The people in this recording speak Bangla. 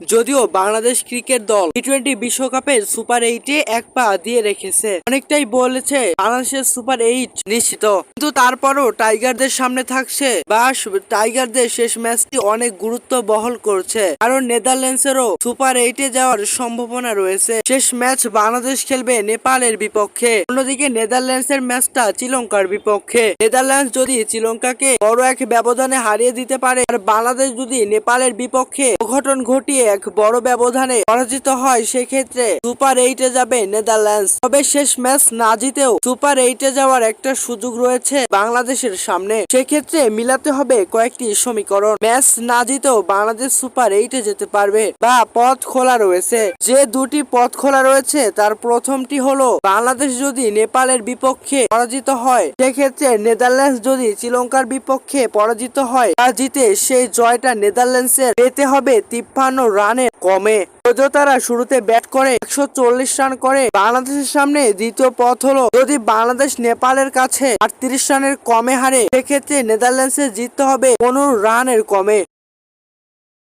যদিও বাংলাদেশ ক্রিকেট দল টি টোয়েন্টি বিশ্বকাপের সুপার এইটে এক পা দিয়ে রেখেছে। অনেকটাই বলেছে, বাংলাদেশের সুপার এইট নিশ্চিত। কিন্তু তারপরও টাইগারদের সামনে থাকছে বা টাইগারদের শেষ ম্যাচটি অনেক গুরুত্ব বহল করছে। কারণ নেদারল্যান্ডসেরও সুপার এইটে যাওয়ার সম্ভাবনা রয়েছে। শেষ ম্যাচ বাংলাদেশ খেলবে নেপালের বিপক্ষে। অন্যদিকে নেদারল্যান্ডসের ম্যাচটা শ্রীলঙ্কার বিপক্ষে। নেদারল্যান্ডস যদি শ্রীলঙ্কাকে বড় এক ব্যবধানে হারিয়ে দিতে পারে, আর বাংলাদেশ যদি নেপালের বিপক্ষে অঘটন ঘটিয়ে এক বড় ব্যবধানে পরাজিত হয়, সেক্ষেত্রে সুপার এইটে যাবে নেদারল্যান্ডস। তবে শেষ ম্যাচ না জিতেও সুপার এইটে যাওয়ার একটা সুযোগ রয়েছে বাংলাদেশের সামনে। সেক্ষেত্রে মিলাতে হবে কয়েকটি সমীকরণ। ম্যাচ না জিতেও বাংলাদেশ সুপার এইটে যেতে পারবে বা পথ খোলা রয়েছে। যে দুটি পথ খোলা রয়েছে, তার প্রথমটি হলো, বাংলাদেশ যদি নেপালের বিপক্ষে পরাজিত হয়, সেক্ষেত্রে নেদারল্যান্ডস যদি শ্রীলঙ্কার বিপক্ষে পরাজিত হয় তা জিতে সেই জয়টা নেদারল্যান্ডসের পেতে হবে তিপ্পান্ন রানের কমে। তারা শুরুতে ব্যাট করে, একশো চল্লিশ রান করে। বাংলাদেশের সামনে দ্বিতীয় পথ হলো, যদি বাংলাদেশ নেপালের কাছে আটত্রিশ রানের কমে হারে, সেক্ষেত্রে নেদারল্যান্ডসে জিততে হবে পনেরো রানের কমে।